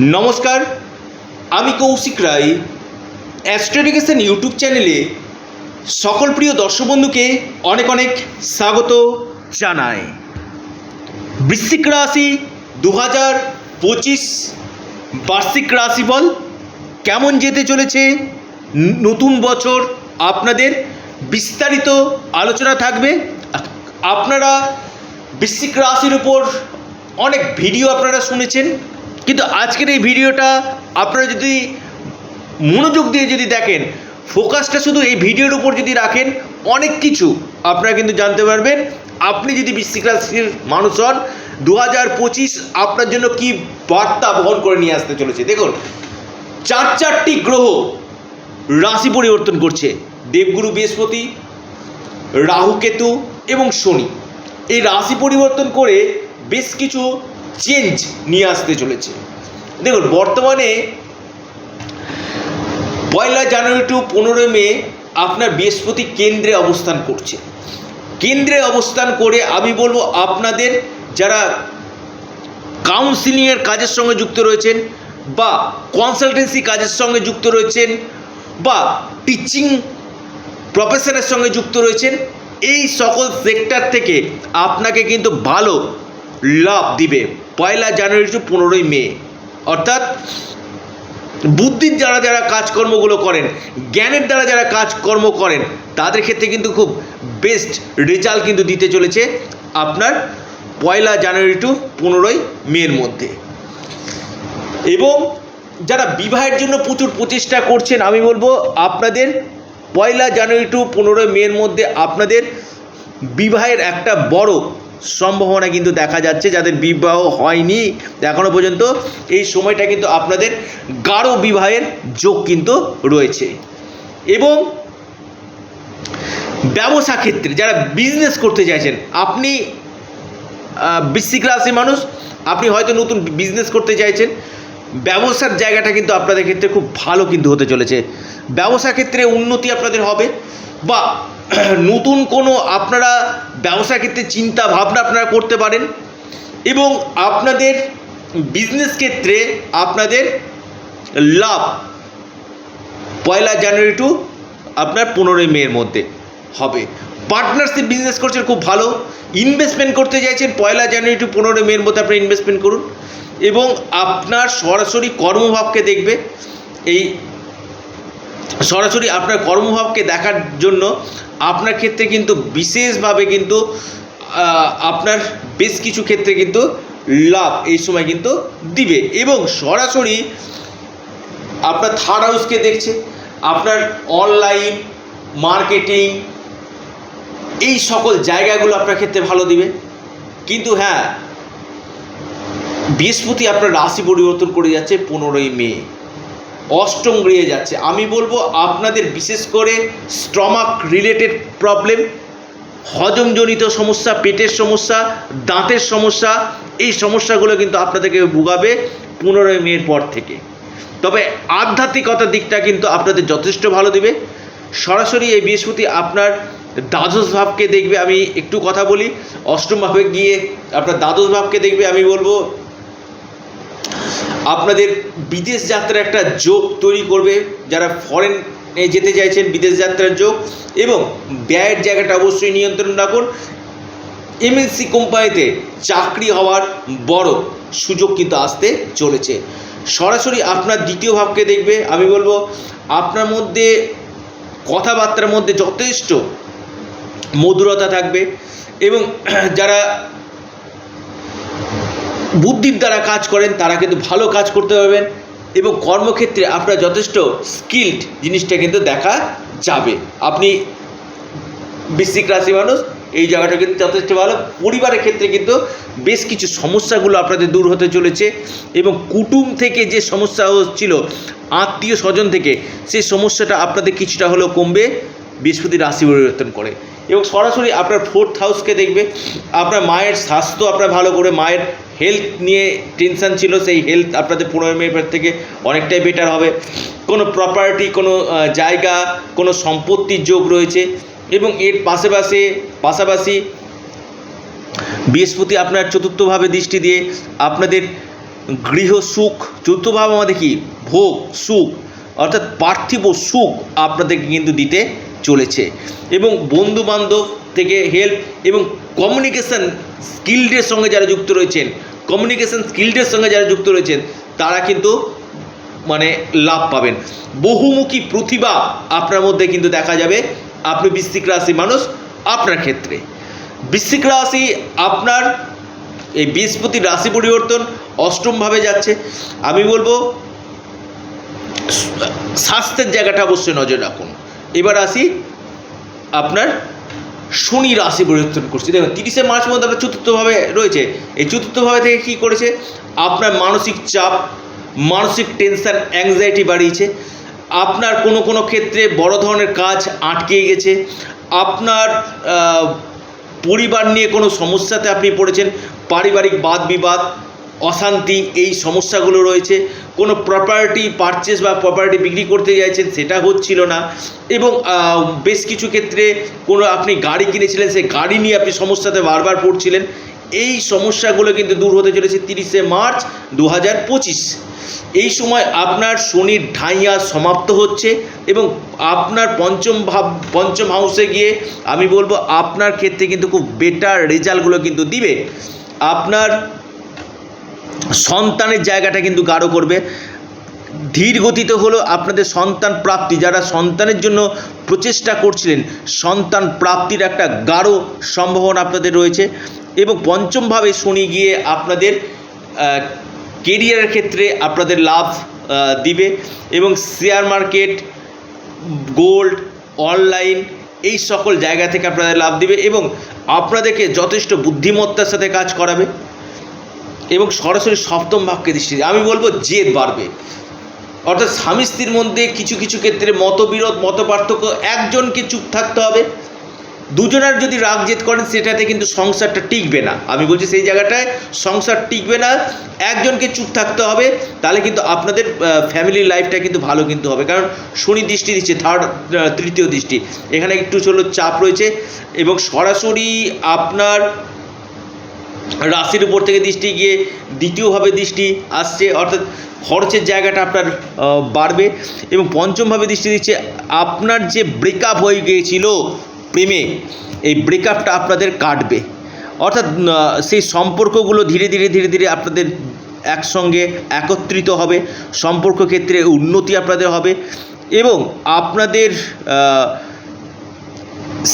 নমস্কার, আমি কৌশিক রায়। অ্যাস্ট্রোডিকেশন ইউটিউব চ্যানেলে সকল প্রিয় দর্শক বন্ধুকে অনেক অনেক স্বাগত জানাই। বৃশ্চিক রাশি দু হাজার পঁচিশ বার্ষিক রাশিফল কেমন যেতে চলেছে? নতুন বছর আপনাদের বিস্তারিত আলোচনা থাকবে। আপনারা বৃশ্চিক রাশির উপর অনেক ভিডিও আপনারা শুনেছেন। কিন্তু আজকের এই ভিডিওটা আপনারা যদি মনোযোগ দিয়ে যদি দেখেন ফোকাসটা শুধু এই ভিডিওর উপর যদি রাখেন, অনেক কিছু আপনারা কিন্তু জানতে পারবেন। আপনি যদি বৃশ্চিক রাশির মানুষ হন দু হাজার পঁচিশ আপনার জন্য কি বার্তা বহন করে নিয়ে আসতে চলেছে? দেখুন, চার চারটি গ্রহ রাশি পরিবর্তন করছে। দেবগুরু, বৃহস্পতি রাহুকেতু এবং শনি। এই রাশি পরিবর্তন করে বেশ কিছু চেঞ্জ নিয়ে আসতে চলেছে। দেখুন, বর্তমানে পয়লা জানুয়ারি টু পনেরোই মে আপনার বৃহস্পতি কেন্দ্রে অবস্থান করছে। কেন্দ্রে অবস্থান করে আমি বলব আপনাদের যারা কাউন্সিলিংয়ের কাজের সঙ্গে যুক্ত রয়েছেন বা কনসালটেন্সি কাজের সঙ্গে যুক্ত রয়েছেন বা টিচিং প্রফেশনের সঙ্গে যুক্ত রয়েছেন, এই সকল সেক্টর থেকে আপনাকে কিন্তু ভালো লাভ দিবে। পয়লা জানুয়ারি টু পনেরোই মে। অর্থাৎ বুদ্ধির যারা যারা কাজকর্মগুলো করেন, জ্ঞানের দ্বারা যারা কাজকর্ম করেন, তাদের ক্ষেত্রে কিন্তু খুব বেস্ট রেজাল্ট কিন্তু দিতে চলেছে আপনার পয়লা জানুয়ারি টু পনেরোই মের মধ্যে। এবং যারা বিবাহের জন্য প্রচুর প্রচেষ্টা করছেন, আমি বলব আপনাদের পয়লা জানুয়ারি টু পনেরোই মের মধ্যে আপনাদের বিবাহের একটা বড় সম্ভাবনা কিন্তু দেখা যাচ্ছে, যাদের বিবাহ হয়নি। এখনও পর্যন্ত এই সময়টা কিন্তু আপনাদের গাঢ় বিবাহের যোগ কিন্তু রয়েছে। এবং ব্যবসা ক্ষেত্রে যারা বিজনেস করতে চাইছেন, আপনি বৃশ্চিক রাশির মানুষ, আপনি হয়তো নতুন বিজনেস করতে চাইছেন, ব্যবসার জায়গাটা কিন্তু আপনাদের ক্ষেত্রে খুব ভালো কিন্তু হতে চলেছে। ব্যবসা ক্ষেত্রে উন্নতি আপনাদের হবে বা নতুন কোনো আপনারা ব্যবসা ক্ষেত্রে চিন্তা ভাবনা আপনারা করতে পারেন এবং আপনাদের বিজনেস ক্ষেত্রে আপনাদের লাভ পয়লা জানুয়ারি টু আপনার পনেরোই মের মধ্যে হবে। পার্টনারশিপ বিজনেস করছেন খুব ভালো। ইনভেস্টমেন্ট করতে চাইছেন পয়লা জানুয়ারি টু পনেরোই মের মধ্যে আপনি ইনভেস্টমেন্ট করুন এবং আপনার সরাসরি কর্মভাবকে দেখবে। এই সরাসরি আপনার কর্মভাবকে দেখার জন্য আপনার ক্ষেত্রে কিন্তু বিশেষভাবে কিন্তু আপনার বেশ কিছু ক্ষেত্রে কিন্তু লাভ এই সময় কিন্তু দিবে। এবং সরাসরি আপনার থার্ড হাউসকে দেখছে, আপনার অনলাইন মার্কেটিং এই সকল জায়গাগুলো আপনার ক্ষেত্রে ভালো দিবে। কিন্তু হ্যাঁ বৃহস্পতি আপনার রাশি পরিবর্তন করে যাচ্ছে পনেরোই মে। অষ্টম গৃহে যাচ্ছে। আমি বলব আপনাদের বিশেষ করে স্টমাক রিলেটেড প্রবলেম, হজমজনিত সমস্যা, পেটের সমস্যা, দাঁতের সমস্যা, এই সমস্যাগুলো কিন্তু আপনাদেরকে ভোগাবে পনেরোই মের পর থেকে। তবে আধ্যাত্মিকতার দিকটা কিন্তু আপনাদের যথেষ্ট ভালো দিবে। সরাসরি এই বৃহস্পতি আপনার দ্বাদশ ভাবকে দেখবে, আমি একটু কথা বলি। অষ্টম ভাবে গিয়ে আপনার দ্বাদশ ভাবকে দেখবে, আমি বলব আপনাদের বিদেশ যাত্রার একটা যোগ তৈরি করবে, যারা ফরেন যেতে চাইছেন বিদেশ যাত্রার যোগ, এবং ব্যয়ের জায়গাটা অবশ্যই নিয়ন্ত্রণ রাখুন। এমএনসি কোম্পানিতে চাকরি হওয়ার বড় সুযোগ কিন্তু আসতে চলেছে। সরাসরি আপনার দ্বিতীয় ভাবকে দেখবে, আমি বলব, আপনার মধ্যে কথাবার্তার মধ্যে যথেষ্ট মধুরতা থাকবে, এবং যারা বুদ্ধির দ্বারা কাজ করেন, তারা কিন্তু ভালো কাজ করতে পারবেন এবং কর্মক্ষেত্রে আপনার যথেষ্ট স্কিল্ড জিনিসটা কিন্তু দেখা যাবে। আপনি বৃশ্চিক রাশি মানুষ, এই জায়গাটা কিন্তু যথেষ্ট ভালো। পরিবারের ক্ষেত্রে কিন্তু বেশ কিছু সমস্যাগুলো আপনাদের দূর হতে চলেছে এবং কুটুম থেকে যে সমস্যা হচ্ছিল, আত্মীয় স্বজন থেকে সেই সমস্যাটা আপনাদের কিছুটা হলেও কমবে, বৃহস্পতি রাশি পরিবর্তন করে। এবং সরাসরি আপনার ফোর্থ হাউসকে দেখবে, আপনার মায়ের স্বাস্থ্য আপনার ভালো করে, মায়ের হেলথ নিয়ে টেনশন ছিল, সেই হেলথ আপনাদের পনেরো মে থেকে অনেকটাই বেটার হবে। কোনো প্রপার্টি কোনো জায়গা, কোনো সম্পত্তির যোগ রয়েছে এবং এর পাশাপাশি পাশাপাশি বৃহস্পতি আপনার চতুর্থভাবে দৃষ্টি দিয়ে আপনাদের গৃহ সুখ, চতুর্থভাব আমাদের কি? ভোগ, সুখ, অর্থাৎ পার্থিব সুখ আপনাদেরকে কিন্তু দিতে চলেছে। এবং বন্ধু বান্ধব থেকে হেল্প এবং কমিউনিকেশন স্কিল্ডের সঙ্গে যারা যুক্ত রয়েছেন কমিউনিকেশন স্কিল্ডের সঙ্গে যারা যুক্ত রয়েছেন, তারা কিন্তু মানে লাভ পাবেন। বহুমুখী প্রতিভা আপনার মধ্যে কিন্তু দেখা যাবে। আপনি বৃশ্চিক রাশি মানুষ আপনার ক্ষেত্রে। বৃশ্চিক রাশি আপনার এই বৃহস্পতি রাশি পরিবর্তন অষ্টমভাবে যাচ্ছে। আমি বলব, স্বাস্থ্যের জায়গাটা অবশ্যই নজর রাখুন। এবার আসি আপনার শনি রাশি পরিবর্তন করছে। দেখুন, তিরিশে মার্চ মধ্যে আপনার চতুর্থভাবে রয়েছে। এই চতুর্থভাবে থেকে কী করেছে? আপনার মানসিক চাপ, মানসিক টেনশন অ্যাংজাইটি বাড়িয়েছে। আপনার কোনো কোনো ক্ষেত্রে বড় ধরনের কাজ আটকে গেছে। আপনার পরিবার নিয়ে কোনো সমস্যাতে আপনি পড়েছেন, পারিবারিক বাদ বিবাদ অশান্তি, এই সমস্যাগুলো রয়েছে। কোনো প্রপার্টি পারচেস বা প্রপার্টি বিক্রি করতে চাইছেন, সেটা হচ্ছিল না। এবং বেশ কিছু ক্ষেত্রে কোনো আপনি গাড়ি কিনেছিলেন, সেই গাড়ি নিয়ে আপনি সমস্যাতে বারবার পড়ছিলেন। এই সমস্যাগুলো কিন্তু দূর হতে চলেছে তিরিশে মার্চ দু হাজার পঁচিশ। এই সময় আপনার শনির ঢাইয়া সমাপ্ত হচ্ছে এবং আপনার পঞ্চম ভাব, পঞ্চম হাউসে গিয়ে আমি বলব, আপনার ক্ষেত্রে কিন্তু খুব বেটার রেজাল্টগুলো কিন্তু দিবে। আপনার সন্তানের জায়গাটা কিন্তু গাঢ় করবে। ধীর গতিতে হলো আপনাদের সন্তান প্রাপ্তি। যারা সন্তানের জন্য প্রচেষ্টা করছিলেন, সন্তান প্রাপ্তির একটা গাঢ় সম্ভাবনা আপনাদের রয়েছে এবং পঞ্চমভাবে শনি গিয়ে আপনাদের কেরিয়ারের ক্ষেত্রে আপনাদের লাভ দিবে এবং শেয়ার মার্কেট গোল্ড অনলাইন এই সকল জায়গা থেকে আপনাদের লাভ দিবে এবং আপনাদেরকে যথেষ্ট বুদ্ধিমত্তার সাথে কাজ করাবে। এবং সরাসরি সপ্তম ভাবকে দৃষ্টি আমি বলব জেদ বাড়বে। অর্থাৎ স্বামী স্ত্রীর মধ্যে কিছু কিছু ক্ষেত্রে মতবিরোধ মত পার্থক্য একজনকে চুপ থাকতে হবে। দুজনের যদি রাগ জেদ করেন, সেটাতে কিন্তু সংসারটা টিকবে না। আমি বলছি সেই জায়গাটায় সংসার টিকবে না। একজনকে চুপ থাকতে হবে, তাহলে কিন্তু আপনাদের ফ্যামিলি লাইফটা কিন্তু ভালো কিন্তু হবে। কারণ শনি দৃষ্টি দিচ্ছে থার্ড তৃতীয় দৃষ্টি। এখানে একটু চলো চাপ রয়েছে। এবং সরাসরি আপনার রাশির উপর থেকে দৃষ্টি গিয়ে দ্বিতীয়ভাবে দৃষ্টি আসছে, অর্থাৎ খরচের জায়গাটা আপনার বাড়বে এবং পঞ্চমভাবে দৃষ্টি দিচ্ছে, আপনার যে ব্রেকআপ হয়ে গিয়েছিল প্রেমে, এই ব্রেকআপটা আপনাদের কাটবে। অর্থাৎ সেই সম্পর্কগুলো ধীরে ধীরে ধীরে ধীরে আপনাদের একসঙ্গে একত্রিত হবে, সম্পর্ক ক্ষেত্রে উন্নতি আপনাদের হবে এবং আপনাদের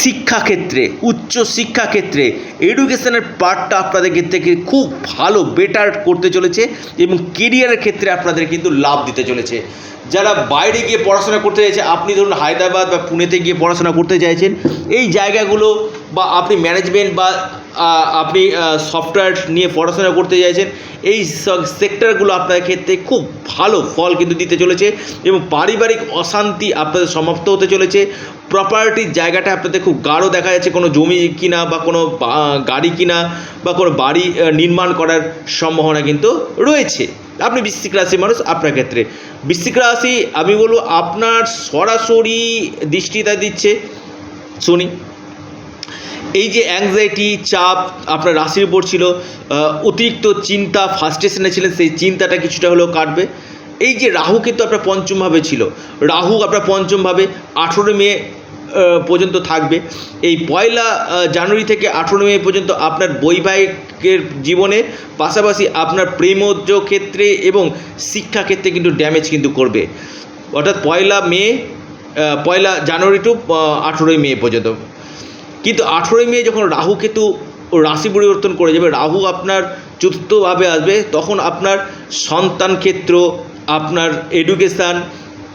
শিক্ষাক্ষেত্রে, উচ্চ শিক্ষাক্ষেত্রে এডুকেশনের পার্টটা আপনাদের থেকে খুব ভালো বেটার করতে চলেছে এবং কেরিয়ারের ক্ষেত্রে আপনাদের কিন্তু লাভ দিতে চলেছে। যারা বাইরে গিয়ে পড়াশোনা করতে চাইছে, আপনি ধরুন হায়দ্রাবাদ বা পুনেতে গিয়ে পড়াশোনা করতে চাইছেন, এই জায়গাগুলো বা আপনি ম্যানেজমেন্ট বা আপনি সফটওয়্যার নিয়ে পড়াশোনা করতে চাইছেন, এই সেক্টরগুলো আপনাদের ক্ষেত্রে খুব ভালো ফল কিন্তু দিতে চলেছে এবং পারিবারিক অশান্তি আপনাদের সমাপ্ত হতে চলেছে। প্রপার্টির জায়গাটা আপনাদের খুব গাঢ় দেখা যাচ্ছে, কোনো জমি কিনা বা কোনো গাড়ি কিনা বা কোনো বাড়ি নির্মাণ করার সম্ভাবনা কিন্তু রয়েছে। আপনি বৃশ্চিক রাশির মানুষ, আপনার ক্ষেত্রে। বৃশ্চিক রাশি, আমি বলব, আপনার সরাসরি দৃষ্টিটা দিচ্ছে শনি। এই যে অ্যাংজাইটি চাপ আপনার রাশির উপর ছিল অতিরিক্ত চিন্তা ফার্স্টেশনে ছিলেন, সেই চিন্তাটা কিছুটা হলেও কাটবে। এই যে রাহু কিন্তু আপনার পঞ্চমভাবে ছিল। রাহু আপনার পঞ্চমভাবে আঠেরো মে পর্যন্ত থাকবে। এই পয়লা জানুয়ারি থেকে আঠেরো মে পর্যন্ত আপনার বৈবাহিকের জীবনে পাশাপাশি আপনার প্রেমজ ক্ষেত্রে এবং শিক্ষা ক্ষেত্রে কিন্তু ড্যামেজ কিন্তু করবে। অর্থাৎ পয়লা মে পয়লা জানুয়ারি টু আঠেরোই মে পর্যন্ত। কিন্তু আঠেরোই মে যখন রাহু কেতু রাশি পরিবর্তন করে যাবে, রাহু আপনার চতুর্থভাবে আসবে, তখন আপনার সন্তান ক্ষেত্র, আপনার এডুকেশান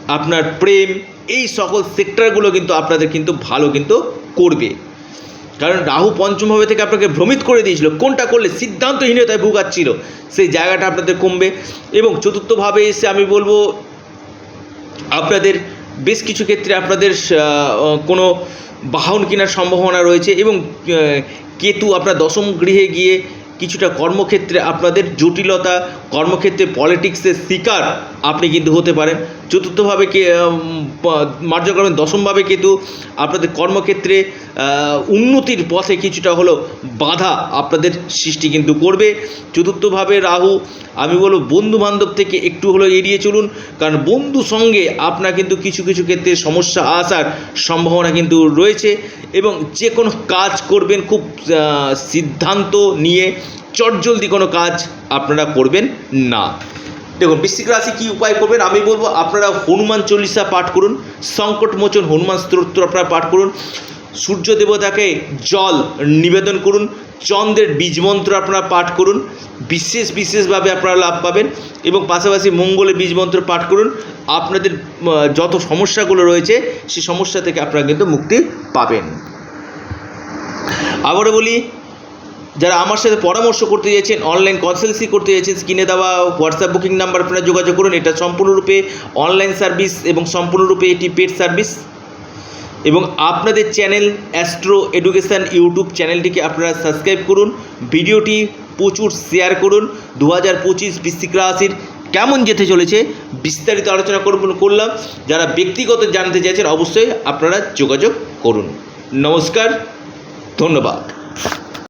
আপনার প্রেম, এই সকল সেক্টরগুলো কিন্তু আপনাদের কিন্তু ভালো কিন্তু করবে। কারণ রাহু পঞ্চমভাবে থেকে আপনাকে ভ্রমিত করে দিয়েছিল। কোনটা করলে? সিদ্ধান্তহীনতায় ভুগাচ্ছিল। সেই জায়গাটা আপনাদের কমবে। এবং চতুর্থভাবে এসে আমি বলব, আপনাদের বেশ কিছু ক্ষেত্রে আপনাদের কোনো বাহন কেনার সম্ভাবনা রয়েছে এবং কেতু আপনার দশম গৃহে গিয়ে কিছুটা কর্মক্ষেত্রে আপনাদের জটিলতা, কর্মক্ষেত্রে পলিটিক্সের শিকার আপনি কিন্তু হতে পারেন। চতুর্থভাবে কে মার্জকরণ, দশমভাবে কিন্তু আপনাদের কর্মক্ষেত্রে উন্নতির পথে কিছুটা হলো বাধা আপনাদের সৃষ্টি কিন্তু করবে। চতুর্থভাবে রাহু, আমি বলব বন্ধু বান্ধব থেকে একটু হলো এড়িয়ে চলুন, কারণ বন্ধু সঙ্গে আপনার কিন্তু কিছু কিছু ক্ষেত্রে সমস্যা আসার সম্ভাবনা কিন্তু রয়েছে এবং যে কোনো কাজ করবেন খুব সিদ্ধান্ত নিয়ে চটজলদি কোনো কাজ আপনারা করবেন না। দেখুন, বৃশ্চিক রাশি কী উপায় করবেন? আমি বলব, আপনারা হনুমান চল্লিশা পাঠ করুন সংকটমোচন হনুমান স্তোত্র আপনারা পাঠ করুন, সূর্য দেবতাকে জল নিবেদন করুন, চন্দ্রের বীজ মন্ত্র আপনারা পাঠ করুন, বিশেষ বিশেষভাবে আপনারা লাভ পাবেন এবং পাশাপাশি মঙ্গলের বীজ মন্ত্র পাঠ করুন। আপনাদের যত সমস্যাগুলো রয়েছে, সেই সমস্যা থেকে আপনারা কিন্তু মুক্তি পাবেন। আবারও বলি যারা আমার সাথে পরামর্শ করতে চাইছেন অনলাইন কনসালসি করতে চাইছেন স্ক্রিনে দেওয়া হোয়াটসঅ্যাপ বুকিং নাম্বার আপনারা যোগাযোগ করুন। এটা সম্পূর্ণরূপে অনলাইন সার্ভিস এবং সম্পূর্ণরূপে এটি পেড সার্ভিস এবং আপনাদের চ্যানেল অ্যাস্ট্রো এডুকেশান ইউটিউব চ্যানেলটিকে আপনারা সাবস্ক্রাইব করুন। ভিডিওটি প্রচুর শেয়ার করুন। দু হাজার পঁচিশ বৃশ্চিক রাশির কেমন যেতে চলেছে, বিস্তারিত আলোচনা করব করলাম। যারা ব্যক্তিগত জানতে চাইছেন, অবশ্যই আপনারা যোগাযোগ করুন। নমস্কার, ধন্যবাদ।